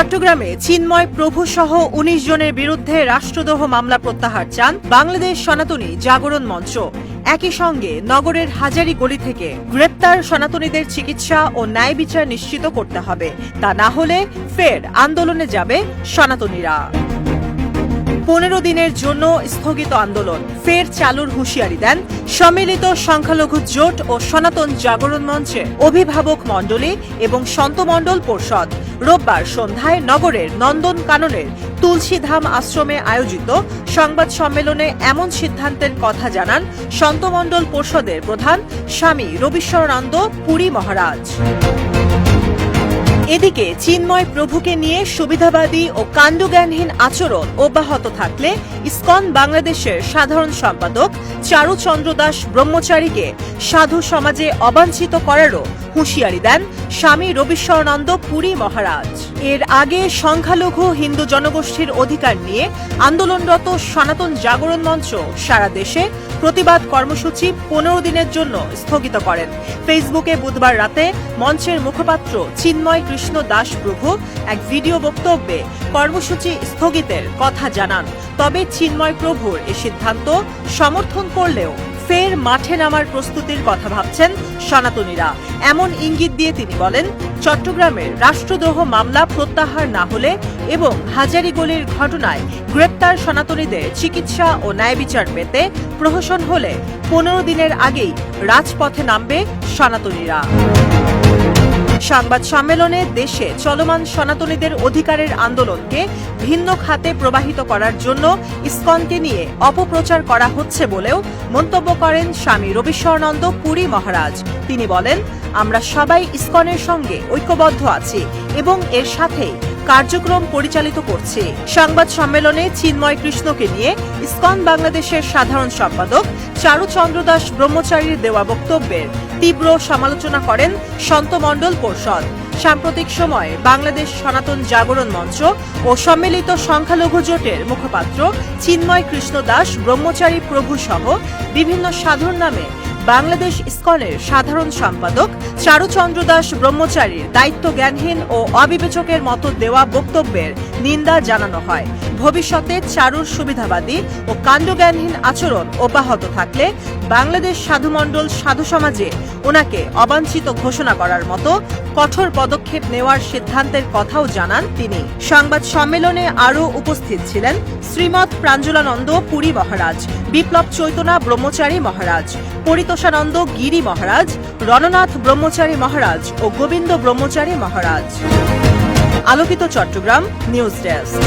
চট্টগ্রামে চিন্ময় প্রভু সহ উনিশ জনের বিরুদ্ধে রাষ্ট্রদ্রোহ মামলা প্রত্যাহার চান বাংলাদেশ সনাতনী জাগরণ মঞ্চ। একই সঙ্গে নগরের হাজারি গলি থেকে গ্রেপ্তার সনাতনীদের চিকিৎসা ও ন্যায় বিচার নিশ্চিত করতে হবে। তা না হলে ফের আন্দোলনে যাবে সনাতনীরা। পনেরো দিনের জন্য স্থগিত আন্দোলন। ফের চালুর হুঁশিয়ারি দেন সম্মিলিত সংখ্যালঘু জোট ও সনাতন জাগরণ মঞ্চে অভিভাবক মণ্ডলী এবং সন্তমণ্ডল পরিষদ। রোববার সন্ধ্যায় নগরের নন্দন কাননের তুলসীধাম আশ্রমে আয়োজিত সংবাদ সম্মেলনে এমন সিদ্ধান্তের কথা জানান সন্তমণ্ডল পরিষদের প্রধান স্বামী রবিশ্বরানন্দ পুরী মহারাজ। এদিকে চিন্ময় প্রভুকে নিয়ে সুবিধাবাদী ও কাণ্ডজ্ঞানহীন আচরণ অব্যাহত থাকলে ইসকন বাংলাদেশের সাধারণ সম্পাদক চারুচন্দ্র দাস ব্রহ্মচারীকে সাধু সমাজে অবাঞ্ছিত করারও হুঁশিয়ারি দেন স্বামী রবিশ্বরানন্দ পুরী মহারাজ। এর আগে সংখ্যালঘু হিন্দু জনগোষ্ঠীর অধিকার নিয়ে আন্দোলনরত সনাতন জাগরণ মঞ্চ সারা দেশে প্রতিবাদ কর্মসূচি পনেরো দিনের জন্য স্থগিত করেন। ফেসবুকে বুধবার রাতে মঞ্চের মুখপাত্র চিন্ময় কৃষ্ণ দাস প্রভু এক ভিডিও বক্তব্যে কর্মসূচি স্থগিতের কথা জানান। তবে চিন্ময় প্রভুর এ সিদ্ধান্ত সমর্থন করলেও ফের মাঠে নামার প্রস্তুতির কথা ভাবছেন সনাতনীরা। এমন ইঙ্গিত দিয়ে তিনি বলেন, চট্টগ্রামের রাষ্ট্রদ্রোহ মামলা প্রত্যাহার না হলে এবং হাজারি হাজারিগলির ঘটনায় গ্রেপ্তার সনাতনীদের চিকিৎসা ও ন্যায় বিচার পেতে প্রহসন হলে পনেরো দিনের আগেই রাজপথে নামবে সনাতনীরা। সংবাদ সম্মেলনে দেশে চলমান সনাতনীদের অধিকারের আন্দোলনকে ভিন্ন খাতে প্রবাহিত করার জন্য ইসকনকে নিয়ে অপপ্রচার করা হচ্ছে বলেও মন্তব্য করেন স্বামী রবিশ্বরানন্দ পুরী মহারাজ। তিনি বলেন, আমরা সবাই ইসকনের সঙ্গে ঐক্যবদ্ধ আছি এবং এর সাথেই কার্যক্রম পরিচালিত করছে। সংবাদ সম্মেলনে চিন্ময় কৃষ্ণকে নিয়ে ইসকন বাংলাদেশের সাধারণ সম্পাদক চারুচন্দ্র দাস ব্রহ্মচারীর দেওয়া বক্তব্যের তীব্র সমালোচনা করেন সন্ত সন্তমণ্ডল পরিষদ। সাম্প্রতিক সময়ে বাংলাদেশ সনাতন জাগরণ মঞ্চ ও সম্মিলিত সংখ্যালঘু জোটের মুখপাত্র চিন্ময় কৃষ্ণ দাস, ব্রহ্মচারী প্রভু সহ বিভিন্ন সাধুর নামে বাংলাদেশ ইসকনের সাধারণ সম্পাদক চারুচন্দ্র দাস ব্রহ্মচারীর দায়িত্ব জ্ঞানহীন ও অবিবেচকের মতো দেওয়া বক্তব্যের নিন্দা জানানো হয়। ভবিষ্যতে চারুর সুবিধাবাদী ও কাণ্ডজ্ঞানহীন আচরণ অব্যাহত থাকলে বাংলাদেশ সাধুমণ্ডল সাধু সমাজে ওনাকে অবাঞ্ছিত ঘোষণা করার মতো কঠোর পদক্ষেপ নেওয়ার সিদ্ধান্তের কথাও জানান তিনি। সংবাদ সম্মেলনে আরও উপস্থিত ছিলেন শ্রীমৎ প্রাঞ্জলানন্দ পুরী মহারাজ, বিপ্লব চৈতনা ব্রহ্মচারী মহারাজ পরিতোষানন্দ গিরি মহারাজ রণনাথ ব্রহ্মচারী মহারাজ ও গোবিন্দ ব্রহ্মচারী মহারাজ। আলোকিত চট্টগ্রাম নিউজ ডেস্ক।